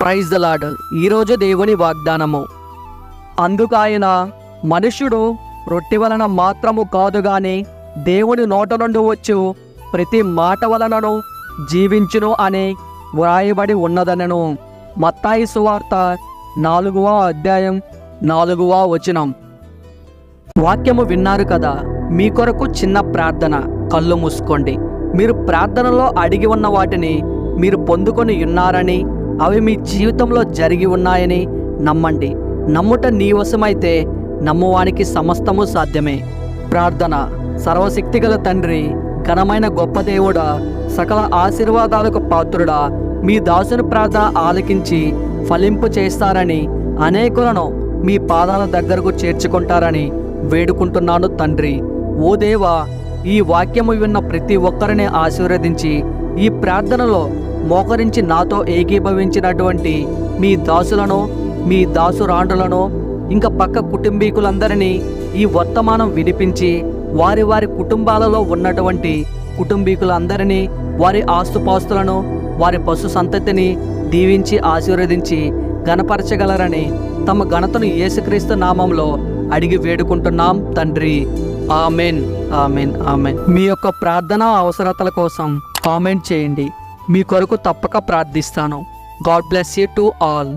Praise the lord ఈరోజు దేవుని వాగ్దానము. అందుకు ఆయన మనుష్యుడు రొట్టె వలన మాత్రము కాదు గాని దేవుని నోట నుండి వచ్చు ప్రతి మాట వలనను జీవించును అని వ్రాయబడి ఉన్నదనను. మత్తాయి సువార్త నాలుగవ అధ్యాయం నాలుగవ వచనం. వాక్యము విన్నారు కదా మీ కొరకు చిన్న ప్రార్థన కళ్ళు మూసుకోండి. మీరు ప్రార్థనలో అడిగి ఉన్న వాటిని మీరు పొందుకొని ఉన్నారని అవి మీ జీవితంలో జరిగి ఉన్నాయని నమ్మండి. నమ్ముట నీ వశమైతే నమ్మువానికి సమస్తము సాధ్యమే. ప్రార్థన. సర్వశక్తిగల తండ్రి ఘనమైన గొప్ప దేవుడా సకల ఆశీర్వాదాలకు పాత్రుడా మీ దాసుని ప్రార్థన ఆలకించి ఫలింపు చేస్తారని అనేకులను మీ పాదాల దగ్గరకు చేర్చుకుంటారని వేడుకుంటున్నాను తండ్రి. ఓ దేవా ఈ వాక్యము విన్న ప్రతి ఒక్కరిని ఆశీర్వదించి ఈ ప్రార్థనలో మోకరించి నాతో ఏకీభవించినటువంటి మీ దాసులను మీ దాసురాండ్రులను ఇంకా పక్క కుటుంబీకులందరినీ ఈ వర్తమానం వినిపించి వారి వారి కుటుంబాలలో ఉన్నటువంటి కుటుంబీకులందరినీ వారి ఆస్తుపాస్తులను వారి పశు సంతతిని దీవించి ఆశీర్వదించి గణపరచగలరని తమ ఘనతను యేసుక్రీస్తు నామంలో అడిగి వేడుకుంటున్నాం తండ్రి. Amen amen amen. మీ యొక్క ప్రార్థన అవసరతల కోసం కామెంట్ చేయండి. మీ కొరకు తప్పక ప్రార్థిస్తాను. God bless you to all